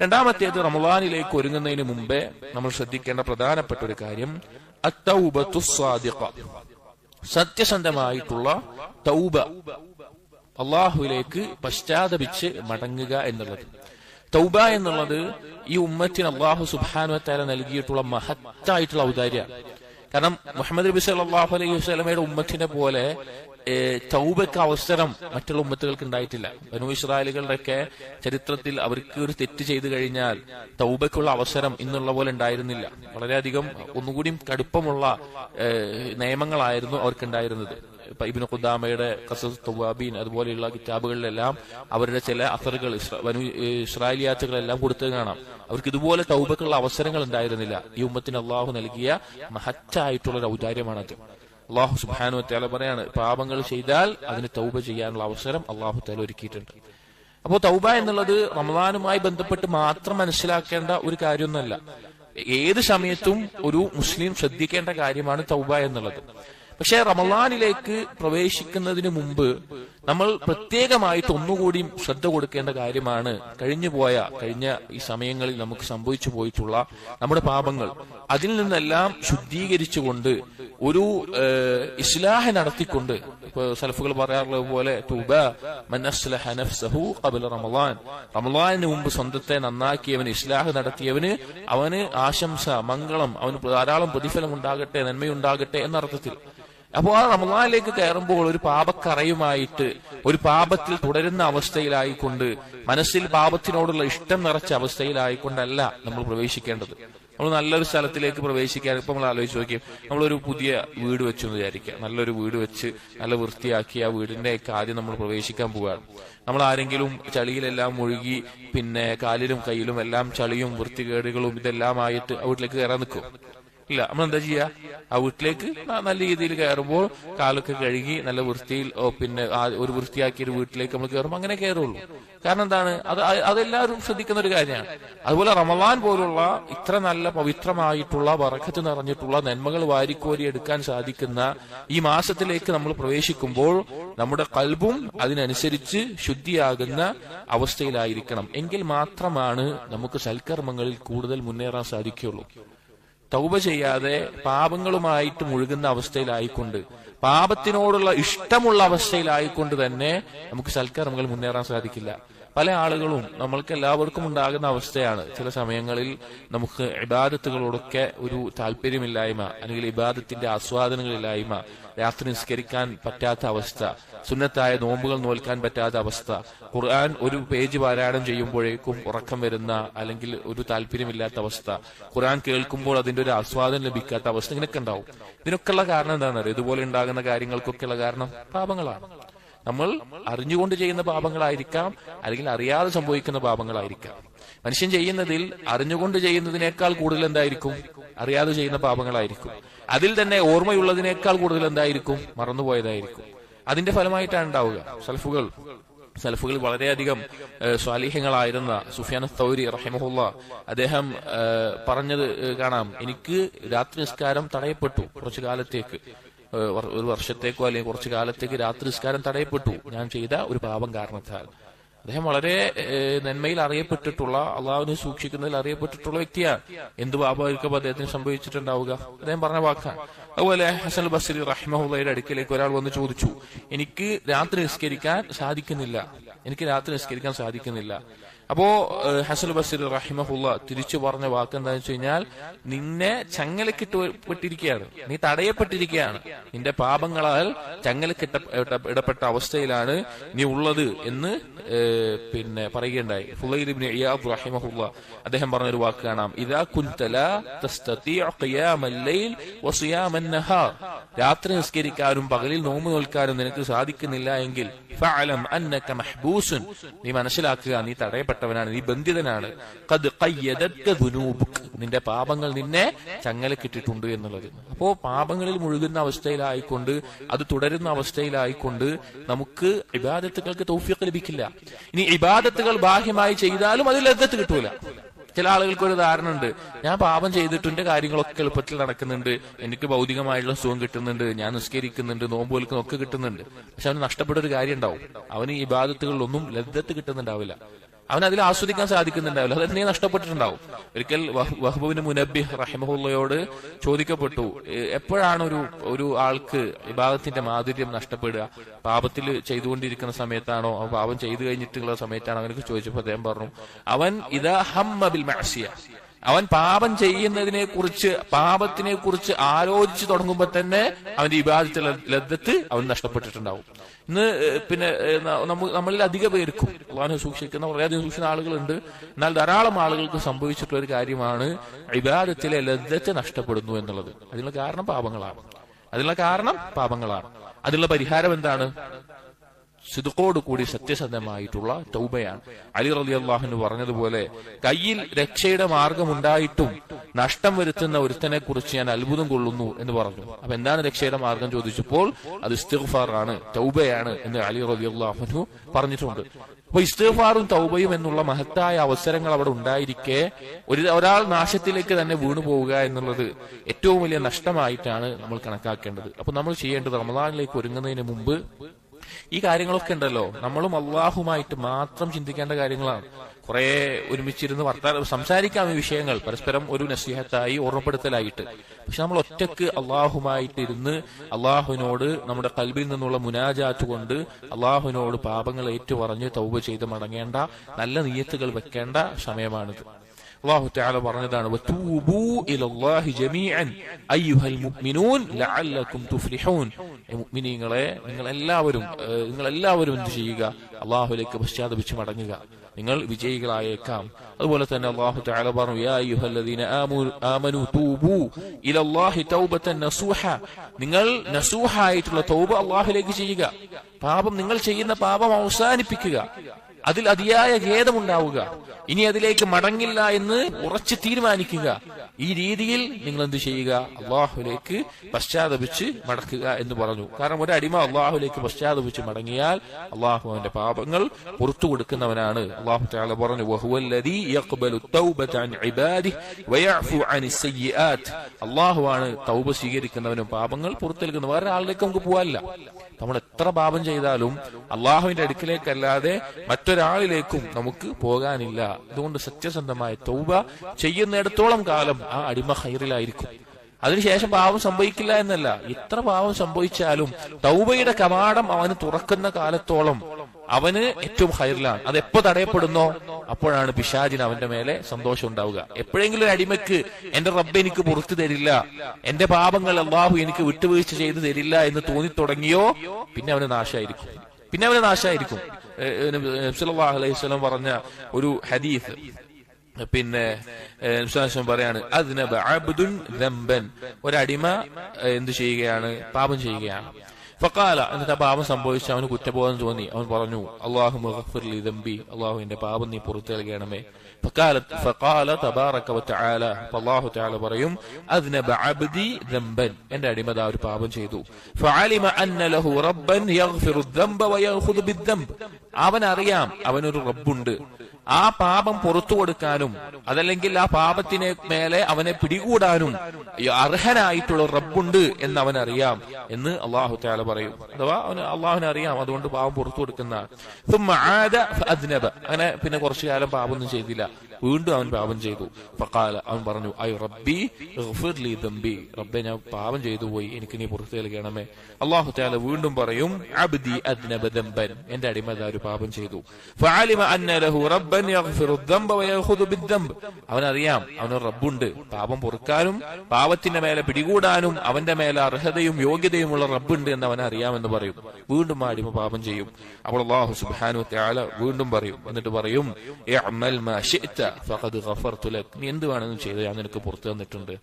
രണ്ടാമത്തേത് റമദാനിലേക്ക് ഒരുങ്ങുന്നതിന് മുമ്പേ നമ്മൾ ശ്രദ്ധിക്കേണ്ട പ്രധാനപ്പെട്ട ഒരു കാര്യം സത്യസന്ധമായിട്ടുള്ള തൗബ. അള്ളാഹുവിലേക്ക് പശ്ചാത്തപിച്ച് മടങ്ങുക എന്നുള്ളത്. തൗബ എന്നുള്ളത് ഈ ഉമ്മത്തിന് അള്ളാഹു സുബാനുവത്താല നൽകിയിട്ടുള്ള മഹത്തായിട്ടുള്ള ഔദാര്യ. കാരണം മുഹമ്മദ് നബി സല്ലല്ലാഹു അലൈഹി വസ്ലമയുടെ ഉമ്മത്തിനെ പോലെ ഏ, തൗബയ്ക്ക് അവസരം മറ്റുള്ള ഉമ്മത്തുകൾക്ക് ഉണ്ടായിട്ടില്ല. ബനു ഇസ്രായേലുകളുടെയൊക്കെ ചരിത്രത്തിൽ അവർക്ക് ഒരു തെറ്റ് ചെയ്തു കഴിഞ്ഞാൽ തൗബക്കുള്ള അവസരം ഇന്നുള്ള പോലെ ഉണ്ടായിരുന്നില്ല. വളരെയധികം ഒന്നുകൂടിയും കടുപ്പമുള്ള നിയമങ്ങളായിരുന്നു അവർക്കുണ്ടായിരുന്നത്. ഇബിന് ഖുദാമയുടെ ഖസസ് തുവാബീൻ അതുപോലെയുള്ള കിതാബുകളിലെല്ലാം അവരുടെ ചില അസറുകൾ വനു ഇസ്രായേലിയാത്തുകളെല്ലാം കൊടുത്തത് കാണാം. അവർക്ക് ഇതുപോലെ തൗബക്കുള്ള അവസരങ്ങൾ ഉണ്ടായിരുന്നില്ല. ഈ ഉമ്മത്തിന് അള്ളാഹു നൽകിയ മഹത്തായിട്ടുള്ള ഒരു ഔദാര്യമാണത്. അള്ളാഹു സുബാനു തേല പറയാണ് പാപങ്ങൾ ചെയ്താൽ അതിന് തൗബ ചെയ്യാനുള്ള അവസരം അള്ളാഹു തേല ഒരുക്കിയിട്ടുണ്ട്. അപ്പോൾ തൗബ എന്നുള്ളത് റമദാനുമായി ബന്ധപ്പെട്ട് മാത്രം മനസ്സിലാക്കേണ്ട ഒരു കാര്യമൊന്നുമല്ല. ഏത് സമയത്തും ഒരു മുസ്ലിം ശ്രദ്ധിക്കേണ്ട കാര്യമാണ് തൗബ എന്നുള്ളത്. പക്ഷെ റമലാനിലേക്ക് പ്രവേശിക്കുന്നതിന് മുമ്പ് നമ്മൾ പ്രത്യേകമായിട്ട് ഒന്നുകൂടി ശ്രദ്ധ കൊടുക്കേണ്ട കാര്യമാണ് കഴിഞ്ഞുപോയ കഴിഞ്ഞ ഈ സമയങ്ങളിൽ നമുക്ക് സംഭവിച്ചു പോയിട്ടുള്ള നമ്മുടെ പാപങ്ങൾ. അതിൽ നിന്നെല്ലാം ശുദ്ധീകരിച്ചുകൊണ്ട് ഒരു ഇസ്ലാഹ നടത്തിക്കൊണ്ട് ഇപ്പൊ സലഫുകൾ പറയാറുള്ളത് പോലെ തൂബ നഫ്സഹു ഖബല റമളാൻ റമളാനിന് മുമ്പ് സ്വന്തത്തെ നന്നാക്കിയവന് ഇസ്ലാഹ് നടത്തിയവന് അവന് ആശംസ മംഗളം അവന് ധാരാളം പ്രതിഫലം ഉണ്ടാകട്ടെ നന്മയുണ്ടാകട്ടെ എന്ന അർത്ഥത്തിൽ അപ്പോൾ ആ റമദാനിലേക്ക് കയറുമ്പോൾ ഒരു പാപക്കറയുമായിട്ട് ഒരു പാപത്തിൽ തുടരുന്ന അവസ്ഥയിലായിക്കൊണ്ട് മനസ്സിൽ പാപത്തിനോടുള്ള ഇഷ്ടം നിറച്ച അവസ്ഥയിലായിക്കൊണ്ടല്ല നമ്മൾ പ്രവേശിക്കേണ്ടത്. നമ്മൾ നല്ലൊരു സ്ഥലത്തിലേക്ക് പ്രവേശിക്കാൻ ഇപ്പൊ നമ്മൾ ആലോചിച്ച് നോക്കിയും നമ്മളൊരു പുതിയ വീട് വെച്ചു എന്ന് വിചാരിക്കുക. നല്ലൊരു വീട് വെച്ച് നല്ല വൃത്തിയാക്കി ആ വീടിന്റെ ആദ്യം നമ്മൾ പ്രവേശിക്കാൻ പോവുകയാണ്. നമ്മൾ ആരെങ്കിലും ചളിയിലെല്ലാം മുഴുകി പിന്നെ കാലിലും കയ്യിലും എല്ലാം ചളിയും വൃത്തികേടുകളും ഇതെല്ലാം ആയിട്ട് ആ വീട്ടിലേക്ക് കയറാൻ നിൽക്കും. ഇല്ല. നമ്മൾ എന്താ ചെയ്യാ? ആ വീട്ടിലേക്ക് നല്ല രീതിയിൽ കയറുമ്പോൾ കാലൊക്കെ കഴുകി നല്ല വൃത്തിയിൽ പിന്നെ ഒരു വൃത്തിയാക്കിയ ഒരു വീട്ടിലേക്ക് നമ്മൾ കയറുമ്പോൾ അങ്ങനെ കയറുള്ളൂ. കാരണം എന്താണ്? അത് അതെല്ലാവരും ശ്രദ്ധിക്കുന്ന ഒരു കാര്യമാണ്. അതുപോലെ റമദാൻ പോലുള്ള ഇത്ര നല്ല പവിത്രമായിട്ടുള്ള വറക്കത്ത് നിറഞ്ഞിട്ടുള്ള നന്മകൾ വാരിക്കോരി എടുക്കാൻ സാധിക്കുന്ന ഈ മാസത്തിലേക്ക് നമ്മൾ പ്രവേശിക്കുമ്പോൾ നമ്മുടെ കൽബും അതിനനുസരിച്ച് ശുദ്ധിയാകുന്ന അവസ്ഥയിലായിരിക്കണം. എങ്കിൽ മാത്രമാണ് നമുക്ക് സൽക്കർമ്മങ്ങളിൽ കൂടുതൽ മുന്നേറാൻ സാധിക്കുകയുള്ളൂ. തൗബ ചെയ്യാതെ പാപങ്ങളുമായിട്ട് മുഴുകുന്ന അവസ്ഥയിലായിക്കൊണ്ട് പാപത്തിനോടുള്ള ഇഷ്ടമുള്ള അവസ്ഥയിലായിക്കൊണ്ട് തന്നെ നമുക്ക് സൽക്കർമ്മങ്ങൾ മുന്നേറാൻ സാധിക്കില്ല. പല ആളുകളും നമ്മൾക്ക് എല്ലാവർക്കും ഉണ്ടാകുന്ന അവസ്ഥയാണ്. ചില സമയങ്ങളിൽ നമുക്ക് ഇബാദത്തുകളോടൊക്കെ ഒരു താല്പര്യമില്ലായ്മ അല്ലെങ്കിൽ ഇബാദത്തിന്റെ ആസ്വാദനങ്ങളില്ലായ്മ രാത്രി നിസ്കരിക്കാൻ പറ്റാത്ത അവസ്ഥ സുന്നത്തായ നോമ്പുകൾ നോൽക്കാൻ പറ്റാത്ത അവസ്ഥ ഖുർആൻ ഒരു പേജ് പാരായണം ചെയ്യുമ്പോഴേക്കും ഉറക്കം വരുന്ന അല്ലെങ്കിൽ ഒരു താല്പര്യമില്ലാത്ത അവസ്ഥ ഖുർആൻ കേൾക്കുമ്പോൾ അതിന്റെ ഒരു ആസ്വാദനം ലഭിക്കാത്ത അവസ്ഥ ഇങ്ങനെയൊക്കെ ഉണ്ടാവും. ഇതിനൊക്കെയുള്ള കാരണം എന്താണെന്നറിയോ? ഇതുപോലെ ഉണ്ടാകുന്ന കാര്യങ്ങൾക്കൊക്കെയുള്ള കാരണം പാപങ്ങളാണ്. നമ്മൾ അറിഞ്ഞുകൊണ്ട് ചെയ്യുന്ന പാപങ്ങളായിരിക്കാം അല്ലെങ്കിൽ അറിയാതെ സംഭവിക്കുന്ന പാപങ്ങളായിരിക്കാം. മനുഷ്യൻ ചെയ്യുന്നതിൽ അറിഞ്ഞുകൊണ്ട് ചെയ്യുന്നതിനേക്കാൾ കൂടുതൽ എന്തായിരിക്കും? അറിയാതെ ചെയ്യുന്ന പാപങ്ങളായിരിക്കും. അതിൽ തന്നെ ഓർമ്മയുള്ളതിനേക്കാൾ കൂടുതൽ എന്തായിരിക്കും? മറന്നുപോയതായിരിക്കും. അതിന്റെ ഫലമായിട്ടാണ് ഉണ്ടാവുക. സൽഫുകൾ. സൽഫുകൾ വളരെയധികം സ്വാലിഹ്യങ്ങളായിരുന്ന സുഫിയാൻ തൗരി റഹിമഹുല്ല അദ്ദേഹം പറഞ്ഞത് കാണാം. എനിക്ക് രാത്രി നിസ്കാരം തടയപ്പെട്ടു കുറച്ചു കാലത്തേക്ക് ഒരു വർഷത്തേക്കോ അല്ലെങ്കിൽ കുറച്ച് കാലത്തേക്ക് രാത്രി നിസ്കാരം തടയപ്പെട്ടു. ഞാൻ ചെയ്ത ഒരു പാപം കാരണത്താൽ. അദ്ദേഹം വളരെ നന്മയിൽ അറിയപ്പെട്ടിട്ടുള്ള അള്ളാഹുവിനെ സൂക്ഷിക്കുന്നതിൽ അറിയപ്പെട്ടിട്ടുള്ള വ്യക്തിയാണ്. എന്ത് പാപമായിരിക്കും അദ്ദേഹത്തിന് സംഭവിച്ചിട്ടുണ്ടാവുക? അദ്ദേഹം പറഞ്ഞ വാക്കാണ്. അതുപോലെ ഹസൻ ബസരി റഹ്മഹുല്ലയുടെ അടുക്കിലേക്ക് ഒരാൾ വന്ന് ചോദിച്ചു എനിക്ക് രാത്രി നിസ്കരിക്കാൻ സാധിക്കുന്നില്ല. എനിക്ക് രാത്രി നിസ്കരിക്കാൻ സാധിക്കുന്നില്ല. അപ്പോ ഹസൽ ബസീർ റഹിമഹുല്ല തിരിച്ചു പറഞ്ഞ വാക്ക് എന്താണെന്ന് വെച്ച് കഴിഞ്ഞാൽ നിന്നെ ചങ്ങലക്കിട്ടപ്പെട്ടിരിക്കുകയാണ് നീ തടയപ്പെട്ടിരിക്കുകയാണ് നിന്റെ പാപങ്ങളാൽ ചങ്ങലക്കിട്ട ഇട- ഇടപെട്ട അവസ്ഥയിലാണ് നീ ഉള്ളത് എന്ന് പിന്നെ പറയുകയുണ്ടായി. ഫുലൈലിബിൻ ഇയാദ് റഹിമഹുല്ല അദ്ദേഹം പറഞ്ഞൊരു വാക്ക് കാണാം. ഇതാ കുൻതല രാത്രി നിസ്കരിക്കാനും പകലിൽ നോമ്പ് നോൽക്കാനും നിനക്ക് സാധിക്കുന്നില്ല എങ്കിൽ നീ മനസ്സിലാക്കുക നീ തടയപ്പെട്ടവനാണ് നീ ബന്ധിതനാണ്. നിന്റെ പാപങ്ങൾ നിന്നെ ചങ്ങലക്കിട്ടിട്ടുണ്ട് എന്നുള്ളത്. അപ്പോ പാപങ്ങളിൽ മുഴുകുന്ന അവസ്ഥയിലായിക്കൊണ്ട് അത് തുടരുന്ന അവസ്ഥയിലായിക്കൊണ്ട് നമുക്ക് ഇബാദത്തുകൾക്ക് തൗഫീഖ് ലഭിക്കില്ല. ഇനി ഇബാദത്തുകൾ ബാഹ്യമായി ചെയ്താലും അതിൽ ലദ്ദത്ത് കിട്ടൂല. ചില ആളുകൾക്ക് ഒരു ധാരണ ഉണ്ട് ഞാൻ പാപം ചെയ്തിട്ടുണ്ട് കാര്യങ്ങളൊക്കെ എളുപ്പത്തിൽ നടക്കുന്നുണ്ട് എനിക്ക് ഭൗതികമായിട്ടുള്ള സുഖം കിട്ടുന്നുണ്ട് ഞാൻ നിസ്കരിക്കുന്നുണ്ട് നോമ്പ് ഒക്കെ കിട്ടുന്നുണ്ട്. പക്ഷെ അവന് നഷ്ടപ്പെട്ട ഒരു കാര്യം ഉണ്ടാവും അവന് ഈ ബാധത്തുകളിലൊന്നും ലദ്ദത്ത് കിട്ടുന്നുണ്ടാവില്ല. അവൻ അതിൽ ആസ്വദിക്കാൻ സാധിക്കുന്നുണ്ടാവില്ല. അത് തന്നെ നഷ്ടപ്പെട്ടിട്ടുണ്ടാവും. ഒരിക്കൽ വഹബുവിന് മുനബി റഹിമഹുള്ളയോട് ചോദിക്കപ്പെട്ടു എപ്പോഴാണ് ഒരു ഒരു ആൾക്ക് വിഭാഗത്തിന്റെ മാധുര്യം നഷ്ടപ്പെടുക? പാപത്തിൽ ചെയ്തുകൊണ്ടിരിക്കുന്ന സമയത്താണോ? പാപം ചെയ്തു കഴിഞ്ഞിട്ടുള്ള സമയത്താണോ? അവനൊക്കെ ചോദിച്ചപ്പോൾ അദ്ദേഹം പറഞ്ഞു അവൻ ഇതാ ഹമ്മ ബിൽ മഅസിയ. അവൻ പാപം ചെയ്യുന്നതിനെ കുറിച്ച് പാപത്തിനെ കുറിച്ച് ആലോചിച്ച് തുടങ്ങുമ്പോൾ തന്നെ അവന്റെ വിവാദത്തിൽ ലദ്ദത്ത് അവൻ നഷ്ടപ്പെട്ടിട്ടുണ്ടാവും. ഇന്ന് പിന്നെ നമ്മളിൽ അധിക പേർക്കും അള്ളാഹു സൂക്ഷിക്കുന്ന വളരെയധികം സൂക്ഷിക്കുന്ന ആളുകളുണ്ട്. എന്നാൽ ധാരാളം ആളുകൾക്ക് സംഭവിച്ചിട്ടുള്ള ഒരു കാര്യമാണ് വിവാദത്തിലെ ലദ്ദത്ത് നഷ്ടപ്പെടുന്നു എന്നുള്ളത്. അതിനുള്ള കാരണം പാപങ്ങളാണ്. അതിനുള്ള കാരണം പാപങ്ങളാണ്. അതിനുള്ള പരിഹാരം എന്താണ്? സിദുക്കോടുകൂടി സത്യസന്ധമായിട്ടുള്ള തൗബയാണ്. അലി റലി അള്ളാഹുന് പറഞ്ഞതുപോലെ കയ്യിൽ രക്ഷയുടെ മാർഗമുണ്ടായിട്ടും നഷ്ടം വരുത്തുന്ന ഒരുത്തനെ കുറിച്ച് ഞാൻ അത്ഭുതം കൊള്ളുന്നു എന്ന് പറഞ്ഞു. അപ്പൊ എന്താണ് രക്ഷയുടെ മാർഗം ചോദിച്ചപ്പോൾ അത് ഇസ്തിഫാറാണ് തൗബയാണ് എന്ന് അലി റലി അള്ളാഹുനു പറഞ്ഞിട്ടുണ്ട്. അപ്പൊ ഇസ്തിഗ്ഫാറും തൗബയും എന്നുള്ള മഹത്തായ അവസരങ്ങൾ അവിടെ ഉണ്ടായിരിക്കെ ഒരു ഒരാൾ നാശത്തിലേക്ക് തന്നെ വീണു പോവുക എന്നുള്ളത് ഏറ്റവും വലിയ നഷ്ടമായിട്ടാണ് നമ്മൾ കണക്കാക്കേണ്ടത്. അപ്പൊ നമ്മൾ ചെയ്യേണ്ടത് റമദാനിലേക്ക് ഒരുങ്ങുന്നതിന് മുമ്പ് ഈ കാര്യങ്ങളൊക്കെ ഉണ്ടല്ലോ. നമ്മളും അള്ളാഹുമായിട്ട് മാത്രം ചിന്തിക്കേണ്ട കാര്യങ്ങളാണ്. കുറെ ഒരുമിച്ചിരുന്ന് വർത്താനം സംസാരിക്കാം ഈ വിഷയങ്ങൾ. പരസ്പരം ഒരു നസീഹത്തായി ഓർമ്മപ്പെടുത്തലായിട്ട്. പക്ഷെ നമ്മൾ ഒറ്റയ്ക്ക് അള്ളാഹുമായിട്ട് ഇരുന്ന് അള്ളാഹുവിനോട് നമ്മുടെ കൽബിൽ നിന്നുള്ള മുനാജാത്ത് കൊണ്ട് അള്ളാഹുവിനോട് പാപങ്ങൾ ഏറ്റുപറഞ്ഞ് തൗബ ചെയ്ത് മടങ്ങേണ്ട നല്ല നീയത്തുകൾ വെക്കേണ്ട സമയമാണിത്. അള്ളാഹു തആല പറഞ്ഞതാണ് മുഅ്മിനീങ്ങളെ നിങ്ങൾ എല്ലാവരും നിങ്ങൾ എല്ലാവരും എന്ത് ചെയ്യുക? അള്ളാഹുലേക്ക് പശ്ചാത്തപിച്ച് മടങ്ങുക. നിങ്ങൾ വിജയികളായേക്കാം. അതുപോലെ തന്നെ അള്ളാഹു തആല പറഞ്ഞു യാ അയ്യുഹല്ലദീന ആമു- ആമനു തൂബൂ ഇലല്ലാഹി തൗബത്തൻ നസൂഹ. നിങ്ങൾ നസൂഹായിട്ടുള്ള തൗബ അള്ളാഹുലേക്ക് ചെയ്യുക. പാപം നിങ്ങൾ ചെയ്യുന്ന പാപം അവസാനിപ്പിക്കുക. അതിൽ അതിയായ ഖേദമുണ്ടാവുക. ഇനി അതിലേക്ക് മടങ്ങില്ല എന്ന് ഉറച്ചു തീരുമാനിക്കുക. ഈ രീതിയിൽ നിങ്ങൾ എന്ത് ചെയ്യുക? അള്ളാഹുലേക്ക് പശ്ചാത്തപിച്ച് മടക്കുക എന്ന് പറഞ്ഞു. കാരണം ഒരു അടിമ അള്ളാഹുലേക്ക് പശ്ചാത്തപിച്ച് മടങ്ങിയാൽ അള്ളാഹു അവന്റെ പാപങ്ങൾ പുറത്തു കൊടുക്കുന്നവനാണ്. അള്ളാഹു തആല പറഞ്ഞു അള്ളാഹുവാണ് തൗബ സ്വീകരിക്കുന്നവനും പാപങ്ങൾ പുറത്തെടുക്കുന്നവനും വേറെ ആളിലേക്ക് നമുക്ക് പോകാനില്ല നമ്മൾ എത്ര പാപം ചെയ്താലും അള്ളാഹുവിന്റെ അടുക്കിലേക്കല്ലാതെ മറ്റൊരാളിലേക്കും നമുക്ക് പോകാനില്ല. അതുകൊണ്ട് സത്യസന്ധമായ തൗബ ചെയ്യുന്നിടത്തോളം കാലം ആ അടിമ ഹൈറിലായിരിക്കും അതിനുശേഷം പാവം സംഭവിക്കില്ല എന്നല്ല. എത്ര പാവം സംഭവിച്ചാലും തൗബയുടെ കവാടം അവന് തുറക്കുന്ന കാലത്തോളം അവന് ഏറ്റവും ഹൈറിലാണ് അത് എപ്പോ തടയപ്പെടുന്നോ? അപ്പോഴാണ് പിശാജിന് അവന്റെ മേലെ സന്തോഷം ഉണ്ടാവുക. എപ്പോഴെങ്കിലും ഒരു അടിമക്ക് എന്റെ റബ്ബ് എനിക്ക് പുറത്തു തരില്ല എന്റെ പാപങ്ങൾ അള്ളാഹു എനിക്ക് വിട്ടുവീഴ്ച ചെയ്തു തരില്ല എന്ന് തോന്നി തുടങ്ങിയോ പിന്നെ അവന് നാശമായിരിക്കും. പിന്നെ അവന് നാശമായിരിക്കും. ഏഹ് ഏഹ് നബി സല്ലല്ലാഹു അലൈഹി പറഞ്ഞ ഒരു ഹദീഫ് പിന്നെ പറയാണ് അതിനബ അബ്ദുൻ ദംബൻ. ഒരടിമ എന്ത് ചെയ്യുകയാണ്? പാപം ചെയ്യുകയാണ്. ഫക്കാല എന്നിട്ട് പാപം സംഭവിച്ച് അവന് കുറ്റബോധം തോന്നി. അവൻ പറഞ്ഞു അള്ളാഹു മുഹഫുലി ദമ്പി അള്ളാഹു എന്റെ പാപം നീ പുറത്തു നൽകണമേ. ഫക്കാല ഫക്കാല തബാറക്കവത്ത് ആല അള്ളാഹു പറയും അതിനബ അബ്ദി ദമ്പൻ എന്റെ അടിമത ഒരു പാപം ചെയ്തു. ഫാലിമ അന്ന ലഹു റബ്ബൻ യഗ്ഫിറു ദംബ വയഖുദു ബിദ്ദംബ് അവൻ അറിയാം അവനൊരു റബ്ബുണ്ട്. ആ പാപം പുറത്തു കൊടുക്കാനും അതല്ലെങ്കിൽ ആ പാപത്തിനെ മേലെ അവനെ പിടികൂടാനും അർഹനായിട്ടുള്ള റബ്ബുണ്ട് എന്ന് അവൻ അറിയാം എന്ന് അള്ളാഹു താല പറയും. അഥവാ അവന് അള്ളാഹുവിനെ അറിയാം അതുകൊണ്ട് പാപം പുറത്തു കൊടുക്കുന്ന. അങ്ങനെ പിന്നെ കുറച്ചു കാലം പാപമൊന്നും ചെയ്തില്ല. വീണ്ടും അവൻ പാപം ചെയ്തു. ഫക്കാല അവൻ പറഞ്ഞു ഐ റബ്ബി ലീ ദംബി. റബ്ബെ ഞാൻ പാപം ചെയ്തു പോയി. എനിക്ക് നീ പുറത്തു നൽകണമേ. അള്ളാഹു താല വീണ്ടും പറയും അബ്ദി അദ്നബ ദംബൻ. എന്റെ അടിമത ഒരു പാപം ചെയ്തു. അവനറിയാം അവന് റബ്ബുണ്ട്. പാപം പൊറുക്കാനും പാപത്തിന്റെ മേലെ പിടികൂടാനും അവന്റെ മേലെ അർഹതയും യോഗ്യതയുമുള്ള റബ്ബുണ്ട് എന്ന് അവൻ അറിയാമെന്ന് പറയും. വീണ്ടും ആ അടിമ പാപം ചെയ്യും. അപ്പോൾ അള്ളാഹു സുബാനു തആല വീണ്ടും പറയും. എന്നിട്ട് പറയും ഫഖദ് ഗഫർതു ലക്. നീ എന്ത് വേണമെന്ന് ചെയ്തു ഞാൻ നിനക്ക് പുറത്തു തന്നിട്ടുണ്ട്.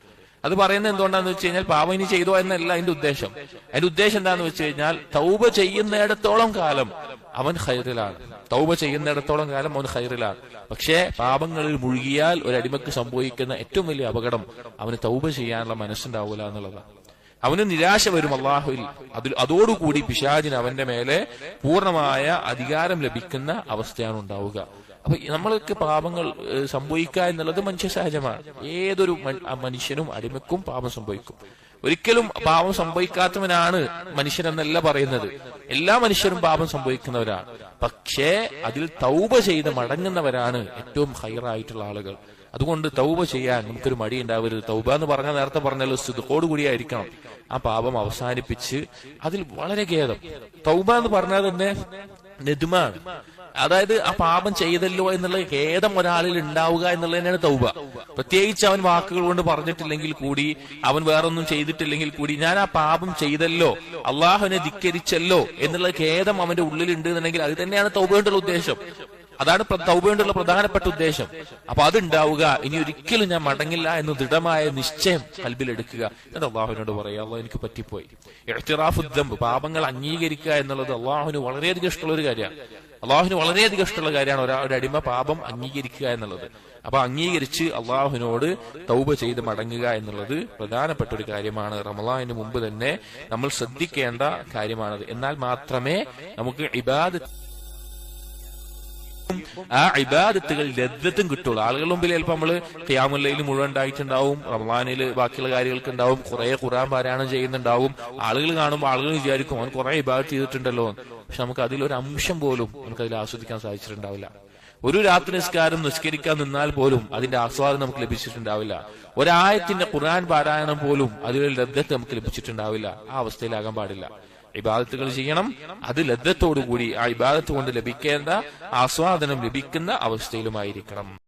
അത് പറയുന്നത് എന്തുകൊണ്ടാന്ന് വെച്ച് കഴിഞ്ഞാൽ പാപം ഇനി ചെയ്തോ എന്നല്ല അതിന്റെ ഉദ്ദേശം. അതിന്റെ ഉദ്ദേശം എന്താന്ന് വെച്ച് കഴിഞ്ഞാൽ തൗബ ചെയ്യുന്നിടത്തോളം കാലം അവൻ ഹൈറിലാണ് തൗബ ചെയ്യുന്നിടത്തോളം കാലം അവൻ ഹൈറിലാണ് പക്ഷേ പാപങ്ങളിൽ മുഴുകിയാൽ ഒരു അടിമക്ക് സംഭവിക്കുന്ന ഏറ്റവും വലിയ അപകടം അവന് തൗബ ചെയ്യാനുള്ള മനസ്സുണ്ടാവില്ല എന്നുള്ളതാണ്. അവന് നിരാശ വരും അള്ളാഹുവിൽ. അതിൽ അതോടുകൂടി പിശാജിന് അവന്റെ മേലെ പൂർണമായ അധികാരം ലഭിക്കുന്ന അവസ്ഥയാണ് ഉണ്ടാവുക. അപ്പൊ നമ്മൾക്ക് പാപങ്ങൾ സംഭവിക്കുക എന്നുള്ളത് മനുഷ്യ സഹജമാണ് ഏതൊരു മനുഷ്യനും അടിമക്കും പാപം സംഭവിക്കും. ഒരിക്കലും പാപം സംഭവിക്കാത്തവനാണ് മനുഷ്യൻ എന്നല്ല പറയുന്നത്. എല്ലാ മനുഷ്യരും പാപം സംഭവിക്കുന്നവരാണ്. പക്ഷേ അതിൽ തൗബ ചെയ്ത് മടങ്ങുന്നവരാണ് ഏറ്റവും ഹയറായിട്ടുള്ള ആളുകൾ. അതുകൊണ്ട് തൗബ ചെയ്യാൻ നമുക്കൊരു മടി ഉണ്ടാവരുത് തൗബ എന്ന് പറഞ്ഞാൽ നേരത്തെ പറഞ്ഞല്ലോ കൂടിയായിരിക്കണം. ആ പാപം അവസാനിപ്പിച്ച് അതിൽ വളരെ ഖേദം. തൗബ എന്ന് പറഞ്ഞാൽ തന്നെ നെതുമാണ് അതായത് ആ പാപം ചെയ്തല്ലോ എന്നുള്ള ഖേദം ഒരാളിൽ ഉണ്ടാവുക എന്നുള്ളത് തന്നെയാണ് തൗബ. പ്രത്യേകിച്ച് അവൻ വാക്കുകൾ കൊണ്ട് പറഞ്ഞിട്ടില്ലെങ്കിൽ കൂടി അവൻ വേറൊന്നും ചെയ്തിട്ടില്ലെങ്കിൽ കൂടി ഞാൻ ആ പാപം ചെയ്തല്ലോ അള്ളാഹുവിനെ ധിക്കരിച്ചല്ലോ എന്നുള്ള ഖേദം അവന്റെ ഉള്ളിലുണ്ട് എന്നുണ്ടെങ്കിൽ അത് തന്നെയാണ് തൗബ കൊണ്ടുള്ള ഉദ്ദേശം. അതാണ് തൗബയോണ്ടുള്ള പ്രധാനപ്പെട്ട ഉദ്ദേശം. അപ്പൊ അതുണ്ടാവുക. ഇനി ഒരിക്കലും ഞാൻ മടങ്ങില്ല എന്ന് ദൃഢമായ നിശ്ചയം കൽബിലെടുക്കുക എന്നിട്ട് അള്ളാഹുവിനോട് പറയുക അള്ളാഹ് എനിക്ക് പറ്റിപ്പോയി. എഹ്തിറാഫുദ്ദം പാപങ്ങൾ അംഗീകരിക്കുക എന്നുള്ളത് അള്ളാഹുവിന് വളരെയധികം ഇഷ്ടമുള്ള ഒരു കാര്യമാണ്. അള്ളാഹുവിന് വളരെയധികം ഇഷ്ടമുള്ള കാര്യമാണ് ഒരാ ഒരു അടിമ പാപം അംഗീകരിക്കുക എന്നുള്ളത്. അപ്പൊ അംഗീകരിച്ച് അള്ളാഹുവിനോട് തൗബ ചെയ്ത് മടങ്ങുക എന്നുള്ളത് പ്രധാനപ്പെട്ട ഒരു കാര്യമാണ്. റമലാന് മുമ്പ് തന്നെ നമ്മൾ ശ്രദ്ധിക്കേണ്ട കാര്യമാണത്. എന്നാൽ മാത്രമേ നമുക്ക് ഇബാദ് ആ ഇബാദത്തുകൾ ലദ്ദത്തും കിട്ടുള്ളൂ. ആളുകളുടെ മുമ്പിൽ ചിലപ്പോൾ നമ്മൾ ക്യാമുല്ലയിൽ മുഴുവൻ ഉണ്ടായിട്ടുണ്ടാവും റമദാനിൽ ബാക്കിയുള്ള കാര്യങ്ങൾക്ക് ഉണ്ടാവും കുറെ ഖുറാൻ പാരായണം ചെയ്യുന്നുണ്ടാവും. ആളുകൾ കാണുമ്പോൾ ആളുകൾ വിചാരിക്കും അവൻ കുറെ ഇബാദത്ത് ചെയ്തിട്ടുണ്ടല്ലോ. പക്ഷെ നമുക്ക് അതിലൊരു അംശം പോലും നമുക്ക് അതിൽ ആസ്വദിക്കാൻ സാധിച്ചിട്ടുണ്ടാവില്ല. ഒരു രാത്രി നിസ്കാരം നിസ്കരിക്കാൻ നിന്നാൽ പോലും അതിന്റെ ആസ്വാദം നമുക്ക് ലഭിച്ചിട്ടുണ്ടാവില്ല. ഒരായത്തിന്റെ ഖുർആൻ പാരായണം പോലും അതിലൊരു ലദ്ദത്ത് നമുക്ക് ലഭിച്ചിട്ടുണ്ടാവില്ല. ആ അവസ്ഥയിലാകാൻ പാടില്ല. ഇബാദത്തുകൾ ചെയ്യണം. അത് ലദ്ദത്തോടുകൂടി ആ ഇബാദത്ത് കൊണ്ട് ലഭിക്കേണ്ട ആസ്വാദനം ലഭിക്കുന്ന അവസ്ഥയിലുമായിരിക്കണം.